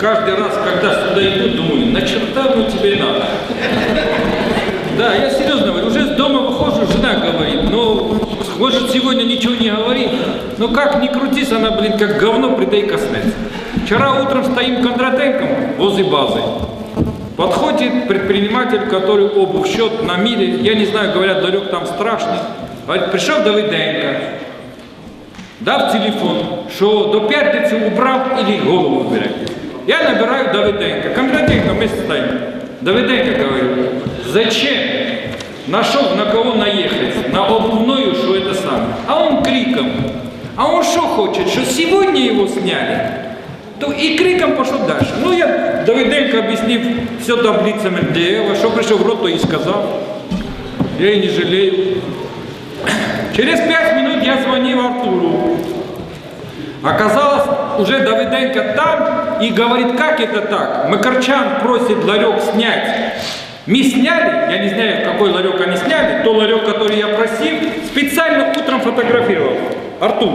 каждый раз, когда сюда идут, думаю, на черта ну тебе надо. Да, я серьезно говорю, уже с дома выхожу, жена говорит, ну, может сегодня ничего не говорит, но как ни крутись, она, блин, как говно придай коснется. Вчера утром стоим Кондратенком возле базы, подходит предприниматель, который обувь счет на миле, я не знаю, говорят, ларек там страшный, говорит, пришел Давиденко, дав телефон, що до п'ятниці убрав или голову убирать. Я набираю Давиденко. Кондратенко мы стоим. Давиденко говорю, зачем нашел на кого наехать, на обувную, что это самое. А он криком, а он что хочет, что сегодня его сняли, то и криком пошел дальше. Ну, я Давиденко объяснив все таблицами Менделеева, что пришел в рот, то и сказал. Я и не жалею. Через пять минут я звонил Артуру. Оказалось, уже Давиденко там и говорит, как это так? Макарчан просит ларек снять. Мы сняли, я не знаю, какой ларек они сняли, то ларек, который я просил, специально утром фотографировал. Артур,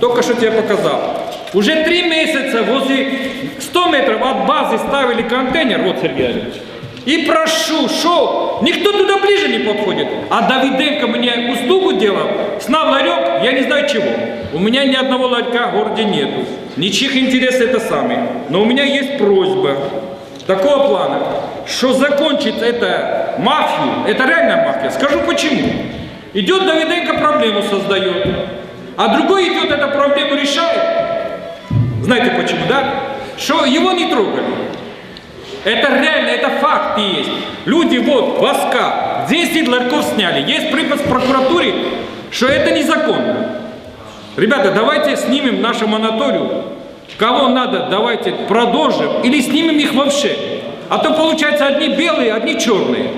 только что тебе показал. Уже три месяца возле 100 метров от базы ставили контейнер, вот Сергей Олегович. И прошу, шо, никто туда ближе не подходит. А Давиденко мне услугу делал, снял ларек, я не знаю чего. У меня ни одного ларька в городе нету. Ничьих интересов это самое. Но у меня есть просьба такого плана, что закончить это мафию, это реальная мафия. Скажу почему. Идет Давиденко проблему создает, а другой идет эту проблему решает. Знаете почему, да? Что его не трогали. Это реально, это факт есть. Люди вот, воска, 10 ларьков сняли. Есть припас в прокуратуре, что это незаконно. Ребята, давайте снимем нашу моноторию. Кого надо, давайте продолжим или снимем их вообще. А то получается одни белые, одни черные.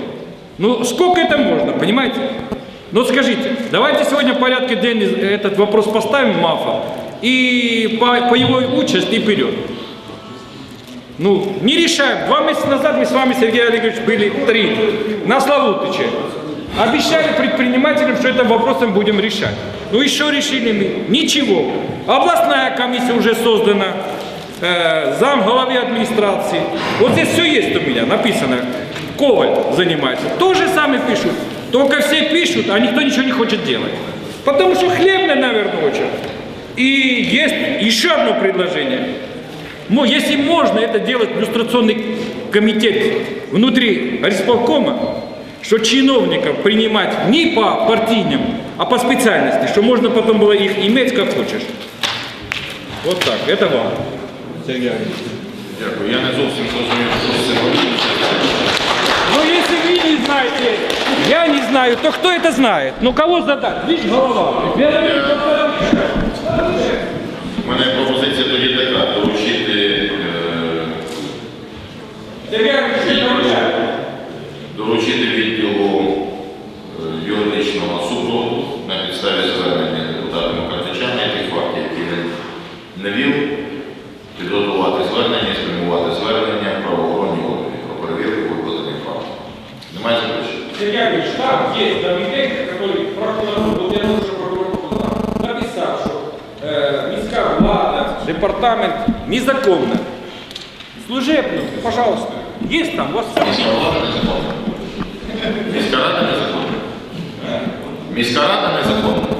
Ну сколько это можно, понимаете? Ну скажите, давайте сегодня в порядке дня этот вопрос поставим МАФа и по, по его участи вперед. Ну, не решаем. Два месяца назад мы с вами, Сергей Олегович, были три на Славутыче. Обещали предпринимателям, что этим вопросом будем решать. Ну что решили мы? Ничего. Областная комиссия уже создана, э, зам главы администрации. Вот здесь все есть у меня написано. Коваль занимается. То же самое пишут. Только все пишут, а никто ничего не хочет делать. Потому что хлебная, наверное, очень. И есть еще одно предложение. Ну, если можно это делать иллюстрационный комитет внутри исполкома, что чиновников принимать не по партийным, а по специальности, что можно потом было их иметь как хочешь. Вот так, это вам. Сергей Ильич. Дякую. Я не зовсім зрозумів, що це робиться. Ну, если вы не знаете, я не знаю, то кто это знает? Ну, кого задать? Видишь, голова. У мене пропозиція тоді така, Підставі звернення депутата Макартичана, тих фактів, які він навів, підготувати звернення спрямувати звернення правоохоронні органи про перевірку викладених фактів. Немає заперечень? Сергей Ильич, там есть Давиденко, который прокурор, вот я тоже прокурор написал, что э, міська влада, департамент незаконно. Служебно, пожалуйста. Есть там, у вас все. Міська влада незаконна. Міська рада незаконна. Міська рада незаконна.